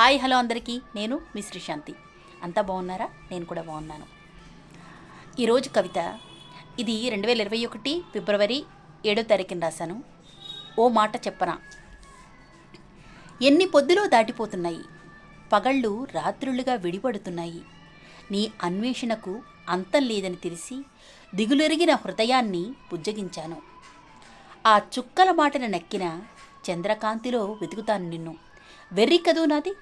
Hi hello అందరికీ. నేను మీ శ్రీశాంతి. అంతా బాగున్నారా? నేను కూడా బాగున్నాను. ఈరోజు కవిత ఇది రెండు వేల ఇరవై ఒకటి ఫిబ్రవరి ఏడో తారీఖున రాశాను. ఓ మాట చెప్పనా? ఎన్ని పొద్దులో దాటిపోతున్నాయి. పగళ్ళు రాత్రులుగా విడిపడుతున్నాయి. నీ అన్వేషణకు అంతం లేదని తెలిసి దిగులెరిగిన హృదయాన్ని బుజ్జగించాను. ఆ చుక్కల మాటను నక్కిన చంద్రకాంతిలో వెతుకుతాను నిన్ను. వెర్రి కదూ నాది?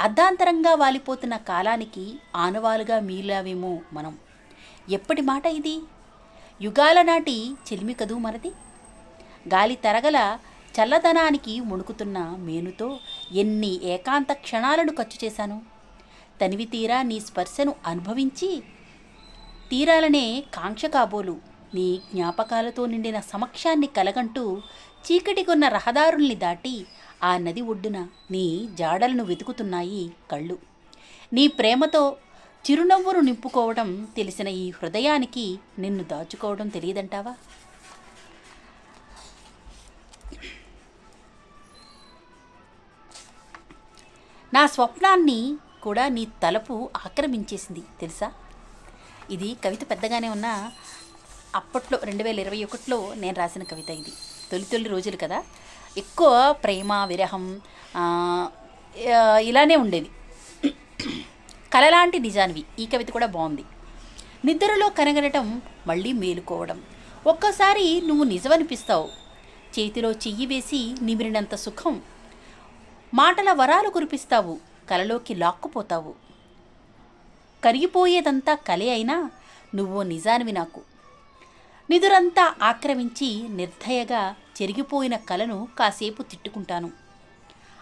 అర్ధాంతరంగా వాలిపోతున్న కాలానికి ఆనవాలుగా మీలావేమో మనం. ఎప్పటి మాట ఇది? యుగాల నాటి చెలిమి కదూ మనది గాలి తరగల చల్లదనానికి ముణుకుతున్న మేనుతో ఎన్ని ఏకాంత క్షణాలను ఖర్చు చేశాను? తనివి తీరా నీ స్పర్శను అనుభవించి తీరాలనే కాంక్ష కాబోలు నీ జ్ఞాపకాలతో నిండిన సమక్షాన్ని కలగంటూ చీకటికొన్న రహదారుల్ని దాటి ఆ నది ఒడ్డున నీ జాడలను వెతుకుతున్నాయి కళ్ళు. నీ ప్రేమతో చిరునవ్వును నింపుకోవడం తెలిసిన ఈ హృదయానికి నిన్ను దాచుకోవడం తెలియదంటావా? నా స్వప్నాన్ని కూడా నీ తలపు ఆక్రమించేసింది తెలుసా? ఇది కవిత పెద్దగానే ఉన్న అప్పట్లో రెండు వేల ఇరవై ఒకటిలో నేను రాసిన కవిత ఇది. తొలి తొలి రోజులు కదా. ఎక్కువ ప్రేమ విరహం ఇలానే ఉండేది కలలాంటి నిజానివి. ఈ కవిత కూడా బాగుంది. నిద్రలో కనగనటం మళ్ళీ మేలుకోవడం. ఒక్కసారి నువ్వు నిజమనిపిస్తావు. చేతిలో చెయ్యి వేసి నిమిరినంత సుఖం. మాటల వరాలు కురిపిస్తావు. కలలోకి లాక్కుపోతావు. కరిగిపోయేదంతా కలే అయినా నువ్వు నిజానివి నాకు. నిదురంతా ఆక్రమించి నిర్దయగా చెరిగిపోయిన కలను కాసేపు తిట్టుకుంటాను.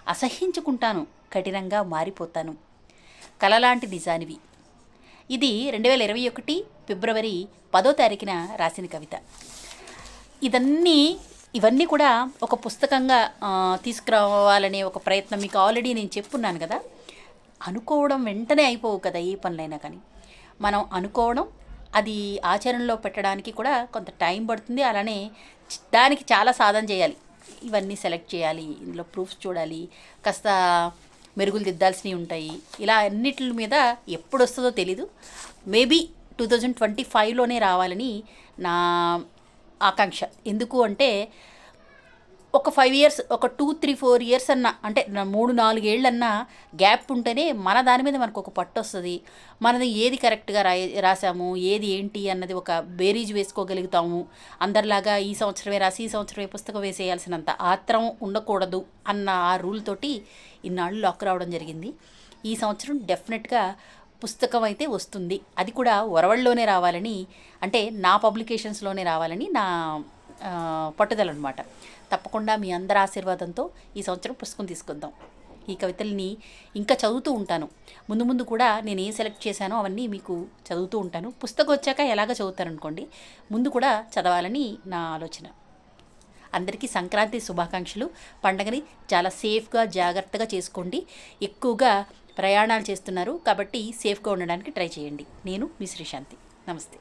అసహ్యించుకుంటాను కఠినంగా మారిపోతాను. కలలాంటి నిజానివి. ఇది రెండు వేల ఇరవై ఒకటి ఫిబ్రవరి పదో తారీఖున రాసిన కవిత. ఇదన్నీ ఇవన్నీ కూడా ఒక పుస్తకంగా తీసుకురావాలనే ఒక ప్రయత్నం మీకు ఆల్రెడీ నేను చెప్పున్నాను కదా. అనుకోవడం వెంటనే అయిపోవు కదా ఏ పనులైనా కానీ. మనం అనుకోవడం అది ఆచరణలో పెట్టడానికి కూడా కొంత టైం పడుతుంది. అలానే దానికి చాలా సాధన చేయాలి. ఇవన్నీ సెలెక్ట్ చేయాలి. ఇందులో ప్రూఫ్స్ చూడాలి. కాస్త మెరుగులు దిద్దాల్సినవి ఉంటాయి. ఇలా అన్నిటి మీద ఎప్పుడు వస్తుందో తెలీదు. మేబీ టూ థౌజండ్ ట్వంటీ ఫైవ్లోనే రావాలని నా ఆకాంక్ష. ఎందుకు అంటే ఒక ఫైవ్ ఇయర్స్ ఒక టూ త్రీ ఫోర్ ఇయర్స్ అన్న అంటే మూడు నాలుగేళ్ళన్నా గ్యాప్ ఉంటేనే మన దాని మీద మనకు ఒక పట్టు వస్తుంది. మనది ఏది కరెక్ట్గా రా రాసాము ఏది ఏంటి అన్నది ఒక బేరీజ్ వేసుకోగలుగుతాము. అందరిలాగా ఈ సంవత్సరమే రాసి ఈ సంవత్సరమే పుస్తకం వేసేయాల్సినంత ఆత్రం ఉండకూడదు అన్న ఆ రూల్ తోటి ఇన్నాళ్ళు లాక్ రావడం జరిగింది. ఈ సంవత్సరం డెఫినెట్గా పుస్తకం అయితే వస్తుంది. అది కూడా ఒరవళ్ళలోనే రావాలని అంటే నా పబ్లికేషన్స్లోనే రావాలని నా పట్టుదల అనమాట తప్పకుండా మీ అందరి ఆశీర్వాదంతో ఈ సంవత్సరం పుస్తకం తీసుకుందాం. ఈ కవితల్ని ఇంకా చదువుతూ ఉంటాను. ముందు ముందు కూడా నేను ఏం సెలెక్ట్ చేశానో అవన్నీ మీకు చదువుతూ ఉంటాను. పుస్తకం వచ్చాక ఎలాగ చదువుతారనుకోండి ముందు కూడా చదవాలని నా ఆలోచన. అందరికీ సంక్రాంతి శుభాకాంక్షలు. పండగని చాలా సేఫ్గా జాగ్రత్తగా చేసుకోండి. ఎక్కువగా ప్రయాణాలు చేస్తున్నారు కాబట్టి సేఫ్గా ఉండడానికి ట్రై చేయండి. నేను మీ శ్రీశాంతి. నమస్తే.